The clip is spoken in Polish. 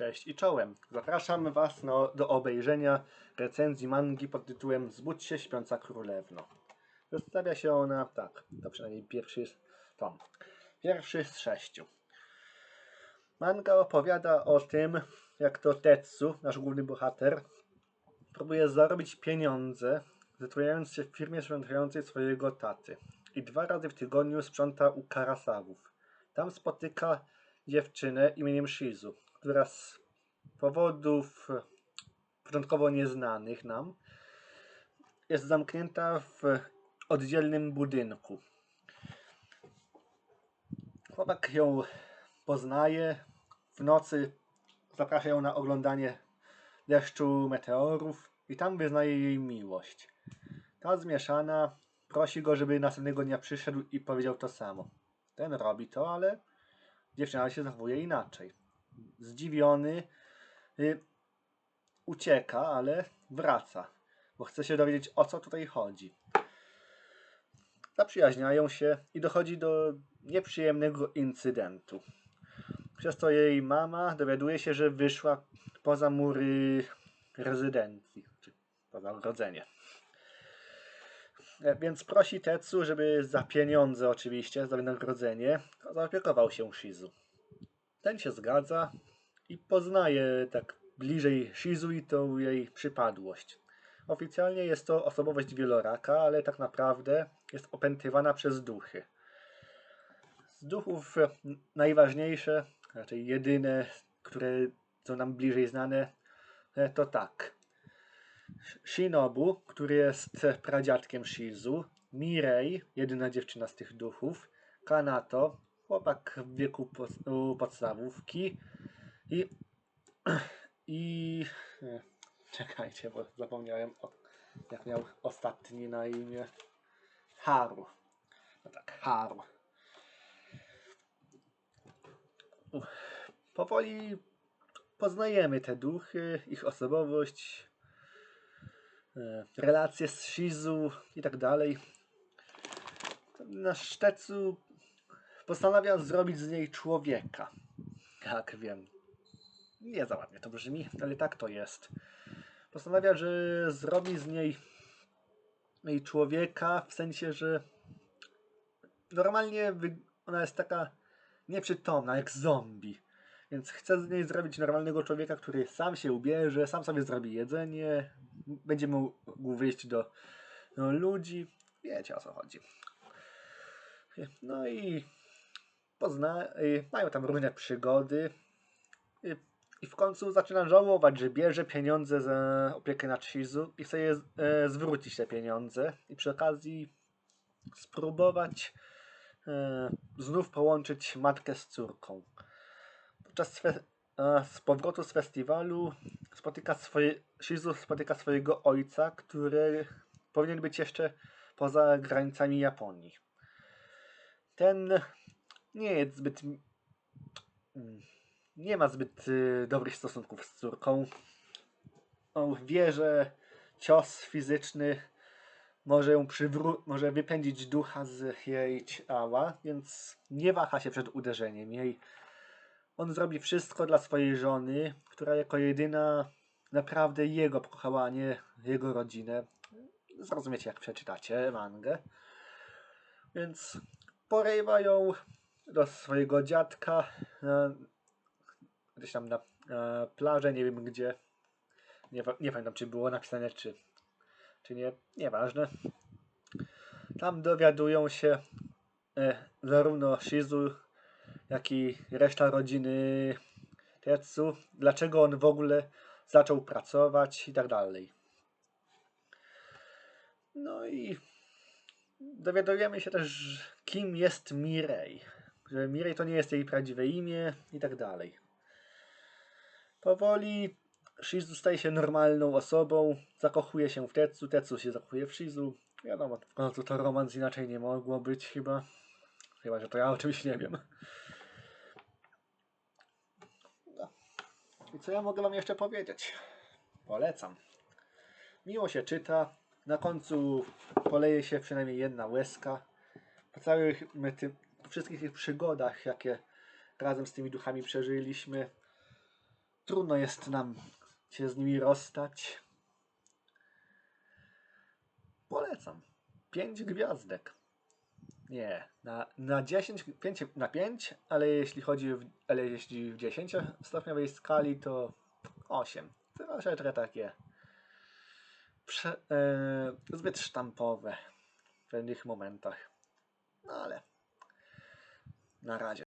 Cześć i czołem. Zapraszam Was no, do obejrzenia recenzji mangi pod tytułem Zbudź się śpiąca królewno. Przedstawia się ona tak, to przynajmniej pierwszy tom. Pierwszy z sześciu. Manga opowiada o tym, jak to Tetsu, nasz główny bohater, próbuje zarobić pieniądze, zatrudniając się w firmie sprzątającej swojego taty. I dwa razy w tygodniu sprząta u Karasawów. Tam spotyka dziewczynę imieniem Shizu, która z powodów początkowo nieznanych nam jest zamknięta w oddzielnym budynku. Chłopak ją poznaje. W nocy zaprasza ją na oglądanie deszczu meteorów i tam wyznaje jej miłość. Ta zmieszana prosi go, żeby następnego dnia przyszedł i powiedział to samo. Ten robi to, ale dziewczyna się zachowuje inaczej. Zdziwiony y, ucieka, ale wraca, bo chce się dowiedzieć o co tutaj chodzi. Zaprzyjaźniają się i dochodzi do nieprzyjemnego incydentu. Przez to jej mama dowiaduje się, że wyszła poza mury rezydencji, czy poza ogrodzenie. E, Więc prosi Tetsu, żeby za pieniądze oczywiście, za wynagrodzenie, zaopiekował się Shizu. Ten się zgadza i poznaje tak bliżej Shizu i tą jej przypadłość. Oficjalnie jest to osobowość wieloraka, ale tak naprawdę jest opętywana przez duchy. Z duchów najważniejsze, raczej jedyne, które są nam bliżej znane, e, to tak. Shinobu, który jest pradziadkiem Shizu, Mirei, jedyna dziewczyna z tych duchów, Kanato, chłopak w wieku podstawówki i i czekajcie, bo zapomniałem o, jak miał ostatni na imię Haru. No tak, Haru. Powoli poznajemy te duchy, ich osobowość, e, relacje z Shizu i tak dalej. Nasz Tetsu postanawia zrobić z niej człowieka. Jak wiem. Nie za ładnie to brzmi, ale tak to jest. Postanawia, że zrobi z niej, jej człowieka, w sensie, że normalnie ona jest taka nieprzytomna, jak zombie. Więc chce z niej zrobić normalnego człowieka, który sam się ubierze, sam sobie zrobi jedzenie, będzie mógł wyjść do, do ludzi. Wiecie o co chodzi. No i pozna, i mają tam różne przygody. I, I w końcu zaczyna żałować, że bierze pieniądze za opiekę nad Shizu i chce je e, zwrócić te pieniądze. I przy okazji spróbować e, znów połączyć matkę z córką. Podczas e, z powrotu z festiwalu spotyka swoje, Shizu spotyka swojego ojca, który powinien być jeszcze poza granicami Japonii. Ten nie jest zbyt. mm, Nie ma zbyt y, dobrych stosunków z córką. On wie, że cios fizyczny może ją przywró- może wypędzić ducha z jej ciała, więc nie waha się przed uderzeniem jej. On zrobi wszystko dla swojej żony, która jako jedyna naprawdę jego pokochała, a nie jego rodzinę. Zrozumiecie, jak przeczytacie mangę. Więc porywa ją do swojego dziadka na, gdzieś tam na e, plażę, nie wiem gdzie. Nie, nie pamiętam, czy było napisane, czy, czy nie. Nieważne. Tam dowiadują się e, zarówno Shizu, jak i reszta rodziny Tetsu, dlaczego on w ogóle zaczął pracować i tak dalej. No i dowiadujemy się też, kim jest Mirei. Że Mirei to nie jest jej prawdziwe imię i tak dalej. Powoli Shizu staje się normalną osobą, zakochuje się w Tetsu, Tetsu się zakochuje w Shizu. Wiadomo, w końcu to romans inaczej nie mogło być chyba. Chyba, że to ja o czymś nie wiem. No. I co ja mogę wam jeszcze powiedzieć? Polecam. Miło się czyta. Na końcu poleje się przynajmniej jedna łezka. Po całych tym, wszystkich tych przygodach, jakie razem z tymi duchami przeżyliśmy, trudno jest nam się z nimi rozstać. Polecam. 5 gwiazdek. Nie, na, na 10, 5, na 5, ale jeśli chodzi w, ale jeśli w 10 stopniowej skali to 8. Troszeczkę takie prze, e, zbyt sztampowe w pewnych momentach. No ale na razie.